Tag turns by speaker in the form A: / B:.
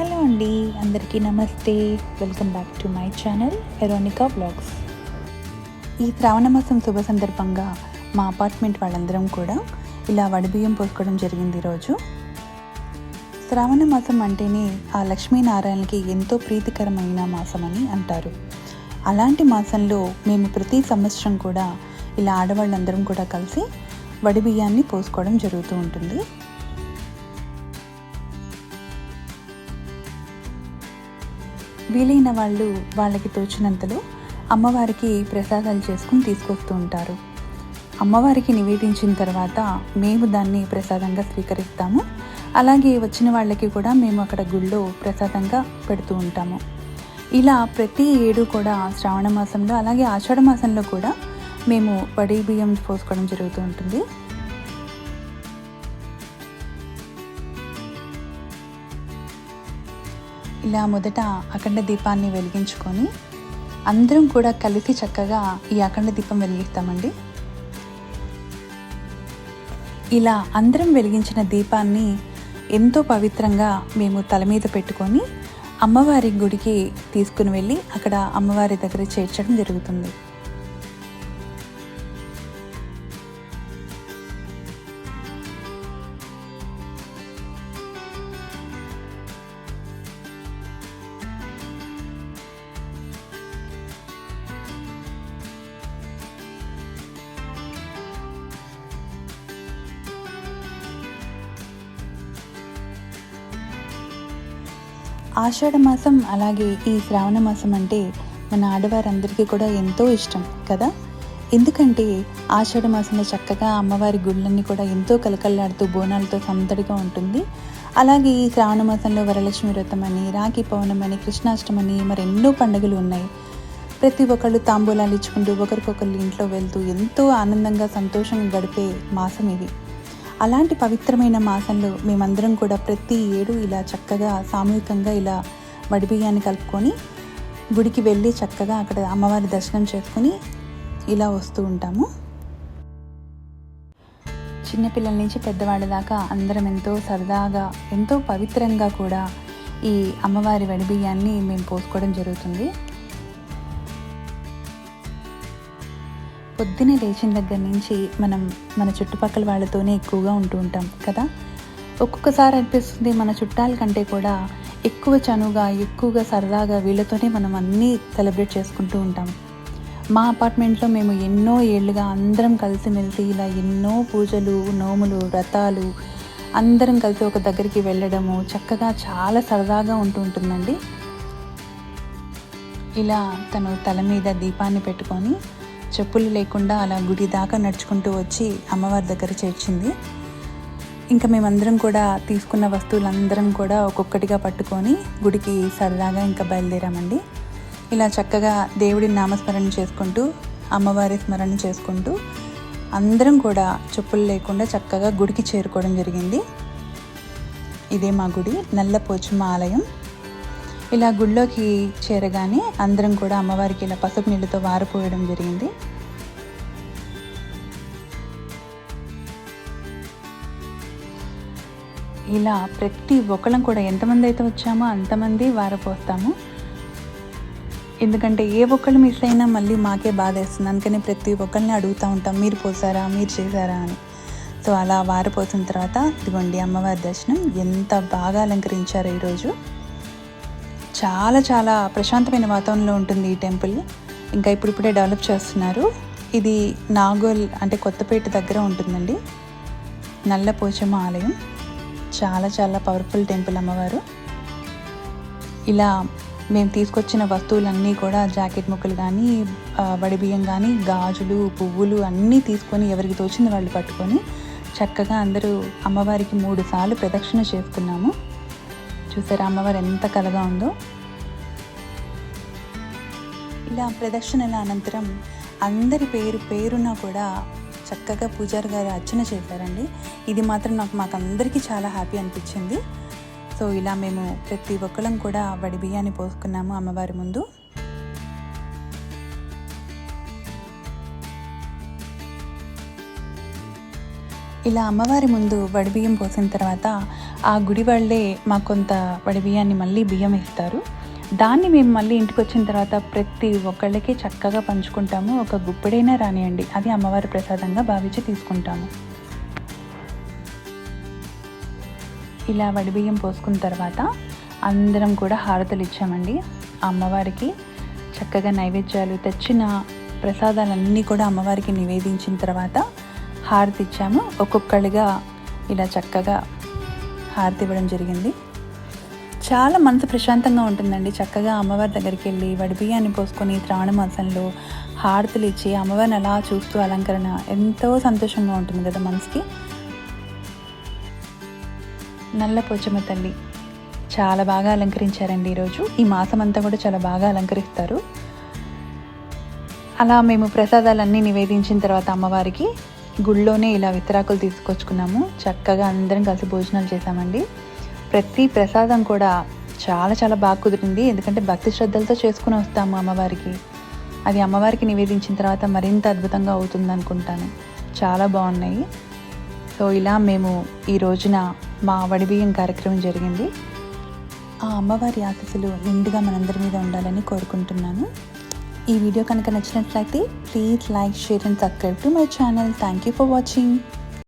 A: Hello అండి అందరికీ నమస్తే. Welcome back to my channel ఎరోనికా blogs. ఈ శ్రావణ మాసం శుభ సందర్భంగా మా అపార్ట్మెంట్ వాళ్ళందరం కూడా ఇలా వడిబియ్యం పోసుకోవడం జరిగింది ఈరోజు. శ్రావణ మాసం అంటేనే ఆ లక్ష్మీనారాయణకి ఎంతో ప్రీతికరమైన మాసం అని అంటారు. అలాంటి మాసంలో మేము ప్రతి సంవత్సరం కూడా ఇలా ఆడవాళ్ళందరం కూడా కలిసి వడిబియ్యాన్ని పోసుకోవడం జరుగుతూ ఉంటుంది. వీలైన వాళ్ళు వాళ్ళకి తోచినంతలో అమ్మవారికి ప్రసాదాలు చేసుకుని తీసుకొస్తూ ఉంటారు. అమ్మవారికి నివేదించిన తర్వాత మేము దాన్ని ప్రసాదంగా స్వీకరిస్తాము. అలాగే వచ్చిన వాళ్ళకి కూడా మేము అక్కడ గుళ్ళో ప్రసాదంగా పెడుతూ ఉంటాము. ఇలా ప్రతి ఏడు కూడా శ్రావణ మాసంలో అలాగే ఆషాఢ మాసంలో కూడా మేము వడి బియ్యం పోసుకోవడం జరుగుతూ ఉంటుంది. ఇలా మొదట అఖండ దీపాన్ని వెలిగించుకొని అందరం కూడా కలిసి చక్కగా ఈ అఖండ దీపం వెలిగిస్తామండి. ఇలా అందరం వెలిగించిన దీపాన్ని ఎంతో పవిత్రంగా మేము తల మీద పెట్టుకొని అమ్మవారి గుడికి తీసుకుని వెళ్ళి అక్కడ అమ్మవారి దగ్గర చేర్చడం జరుగుతుంది. ఆషాఢ మాసం అలాగే ఈ శ్రావణ మాసం అంటే మన ఆడవారందరికీ కూడా ఎంతో ఇష్టం కదా? ఎందుకంటే ఆషాఢ మాసంలో చక్కగా అమ్మవారి గుళ్ళన్నీ కూడా ఎంతో కలకల్లాడుతూ బోనాలతో సందడిగా ఉంటుంది. అలాగే ఈ శ్రావణ మాసంలో వరలక్ష్మి వ్రతం అని రాఖీ పౌర్ణమి అని కృష్ణాష్టమని మరి ఎన్నో పండుగలు ఉన్నాయి. ప్రతి ఒక్కళ్ళు తాంబూలాలు ఇచ్చుకుంటూ ఒకరికొకళ్ళు ఇంట్లో వెళ్తూ ఎంతో ఆనందంగా సంతోషంగా గడిపే మాసం ఇది. అలాంటి పవిత్రమైన మాసంలో మేమందరం కూడా ప్రతి ఏడు ఇలా చక్కగా సామూహికంగా ఇలా వడిబియ్యాన్ని కలుపుకొని గుడికి వెళ్ళి చక్కగా అక్కడ అమ్మవారి దర్శనం చేసుకొని ఇలా వస్తూ ఉంటాము. చిన్నపిల్లల నుంచి పెద్దవాళ్ళ దాకా అందరం ఎంతో సరదాగా ఎంతో పవిత్రంగా కూడా ఈ అమ్మవారి వడిబియ్యాన్ని మేము పోసుకోవడం జరుగుతుంది. పొద్దునే లేచిన దగ్గర నుంచి మనం మన చుట్టుపక్కల వాళ్ళతోనే ఎక్కువగా ఉంటూ ఉంటాం కదా? ఒక్కొక్కసారి అనిపిస్తుంది మన చుట్టాల కంటే కూడా ఎక్కువ చనువుగా ఎక్కువగా సరదాగా వీళ్ళతోనే మనం అన్నీ సెలబ్రేట్ చేసుకుంటూ ఉంటాం. మా అపార్ట్మెంట్లో మేము ఎన్నో ఏళ్ళుగా అందరం కలిసిమెలిసి ఇలా ఎన్నో పూజలు నోములు వ్రతాలు అందరం కలిసి ఒక దగ్గరికి వెళ్ళడము చక్కగా చాలా సరదాగా ఉంటూ ఉంటుందండి. ఇలా తను తల మీద దీపాన్ని పెట్టుకొని చెప్పులు లేకుండా అలా గుడి దాకా నడుచుకుంటూ వచ్చి అమ్మవారి దగ్గర చేర్చింది. ఇంకా మేమందరం కూడా తీసుకున్న వస్తువులందరం కూడా ఒక్కొక్కటిగా పట్టుకొని గుడికి సరదాగా ఇంకా బయలుదేరామండి. ఇలా చక్కగా దేవుడి నామస్మరణ చేసుకుంటూ అమ్మవారి స్మరణ చేసుకుంటూ అందరం కూడా చెప్పులు లేకుండా చక్కగా గుడికి చేరుకోవడం జరిగింది. ఇదే మా గుడి నల్లపోచమ్మ ఆలయం. ఇలా గుడిలోకి చేరగానే అందరం కూడా అమ్మవారికి ఇలా పసుపు నీళ్ళతో వారిపోయడం జరిగింది. ఇలా ప్రతి ఒక్కళ్ళం కూడా ఎంతమంది అయితే వచ్చామో అంతమంది వారపోస్తాము ఎందుకంటే ఏ ఒక్కళ్ళు మిస్ అయినా మళ్ళీ మాకే బాధ వేస్తుంది. అందుకని ప్రతి ఒక్కరిని అడుగుతూ ఉంటాం మీరు పోసారా? మీరు చేశారా? అని. సో అలా వారిపోసిన తర్వాత ఇదిగోండి అమ్మవారి దర్శనం ఎంత బాగా అలంకరించారో ఈరోజు. చాలా చాలా ప్రశాంతమైన వాతావరణంలో ఉంటుంది ఈ టెంపుల్. ఇంకా ఇప్పుడిప్పుడే డెవలప్ చేస్తున్నారు. ఇది నాగోల్ అంటే కొత్తపేట దగ్గర ఉంటుందండి. నల్ల పోచమ్మ ఆలయం. చాలా చాలా పవర్ఫుల్ టెంపుల్ అమ్మవారు. ఇలా మేము తీసుకొచ్చిన వస్తువులన్నీ కూడా జాకెట్ ముక్కలు కానీ వడిబియ్యం కానీ గాజులు పువ్వులు అన్నీ తీసుకొని ఎవరికి తోచింది వాళ్ళు పట్టుకొని చక్కగా అందరూ అమ్మవారికి మూడు సార్లు ప్రదక్షిణ చేస్తున్నాము. చూసారా అమ్మవారు ఎంత కలగా ఉందో? ఇలా ప్రదక్షిణల అనంతరం అందరి పేరు పేరున కూడా చక్కగా పూజారి గారు అర్చన చేశారండి. ఇది మాత్రం నాకు మాకు అందరికీ చాలా హ్యాపీ అనిపించింది. సో ఇలా మేము ప్రతి ఒక్కరం కూడా వడి బియ్యాన్ని పోసుకున్నాము అమ్మవారి ముందు. ఇలా అమ్మవారి ముందు వడిబియ్యం పోసిన తర్వాత ఆ గుడి వాళ్ళే మాకు కొంత వడి బియ్యాన్ని మళ్ళీ బియ్యం ఇస్తారు. దాన్ని మేము మళ్ళీ ఇంటికి వచ్చిన తర్వాత ప్రతి ఒక్కళ్ళకి చక్కగా పంచుకుంటాము. ఒక గుప్పెడైనా రానియండి. అది అమ్మవారి ప్రసాదంగా భావించి తీసుకుంటాము. ఇలా వడి బియ్యం పోసుకున్న తర్వాత అందరం కూడా హారతలు ఇచ్చామండి. ఆ అమ్మవారికి చక్కగా నైవేద్యాలు తెచ్చిన ప్రసాదాలన్నీ కూడా అమ్మవారికి నివేదించిన తర్వాత హారతి ఇచ్చాము. ఒక్కొక్కళ్ళుగా ఇలా చక్కగా హారతి ఇవ్వడం జరిగింది. చాలా మనసు ప్రశాంతంగా ఉంటుందండి. చక్కగా అమ్మవారి దగ్గరికి వెళ్ళి వడి బియ్యాన్ని పోసుకొని శ్రావణ మాసంలో హారతులు ఇచ్చి అమ్మవారిని అలా చూస్తూ అలంకరణ ఎంతో సంతోషంగా ఉంటుంది కదా మనసుకి. నల్ల పోచమ్మ తల్లి చాలా బాగా అలంకరించారండి ఈరోజు. ఈ మాసం అంతా కూడా చాలా బాగా అలంకరిస్తారు. అలా మేము ప్రసాదాలన్నీ నివేదించిన తర్వాత అమ్మవారికి గుళ్ళోనే ఇలా విత్తరాకులు తీసుకొచ్చుకున్నాము. చక్కగా అందరం కలిసి భోజనాలు చేశామండి. ప్రతి ప్రసాదం కూడా చాలా చాలా బాగా కుదిరింది. ఎందుకంటే భక్తి శ్రద్ధలతో చేసుకుని వస్తాము అమ్మవారికి. అది అమ్మవారికి నివేదించిన తర్వాత మరింత అద్భుతంగా అవుతుంది అనుకుంటాను. చాలా బాగున్నాయి. సో ఇలా మేము ఈ రోజున మా వడిబియ్యం కార్యక్రమం జరిగింది. ఆ అమ్మవారి ఆశీస్సులు నిండుగా మనందరి మీద ఉండాలని కోరుకుంటున్నాను. ఈ వీడియో కనుక నచ్చినట్లయితే please like share and subscribe to my channel thank you for watching